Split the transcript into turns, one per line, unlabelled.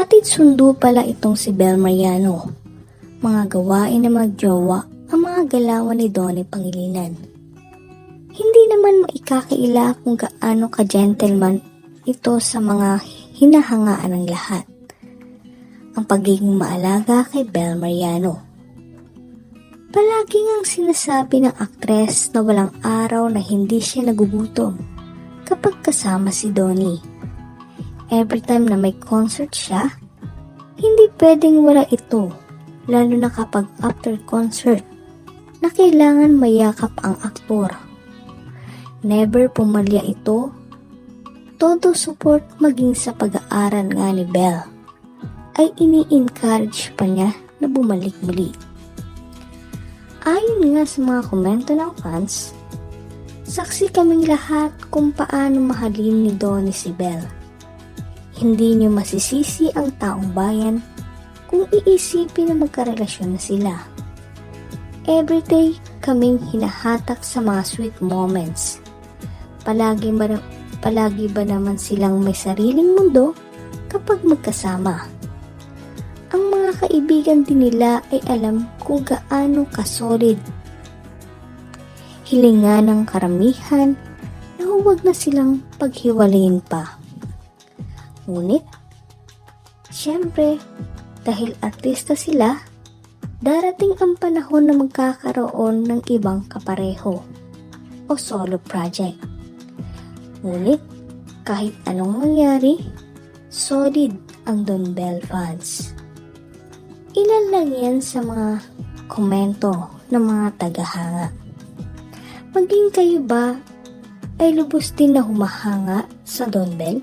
Hatid sundo pala itong si Bel Mariano. Mga gawain ng mga jowa ang mga galawan ni Donnie Pangilinan. Hindi naman maikakaila kung gaano ka-gentleman ito sa mga hinahangaan ng lahat. Ang pagiging maalaga kay Bel Mariano. Palagi ngang sinasabi ng aktres na walang araw na hindi siya nagugutom kapag kasama si Donnie. Every time na may concert siya, hindi pwedeng wala ito, lalo na kapag after concert, na kailangan mayakap ang aktor. Never pumalya ito, todo support maging sa pag-aaral nga ni Belle, ay ini-encourage pa niya na bumalik muli. Ayon nga sa mga komento ng fans, saksi kaming lahat kung paano mahalin ni Donnie si Belle. Hindi niyo masisisi ang taong bayan kung iisipin na magkarelasyon na sila. Everyday kaming hinahatak sa mga sweet moments. Palagi ba, palagi ba naman silang may sariling mundo kapag magkasama? Ang mga kaibigan din nila ay alam kung gaano kasolid. Hilinga ng karamihan na huwag na silang paghiwalayin pa. Ngunit, syempre, dahil artista sila, darating ang panahon na magkakaroon ng ibang kapareho o solo project. Ngunit, kahit anong mangyari, solid ang Don Bell fans. Ilan lang yan sa mga komento ng mga tagahanga. Maging kayo ba ay lubos din na humahanga sa Don Bell?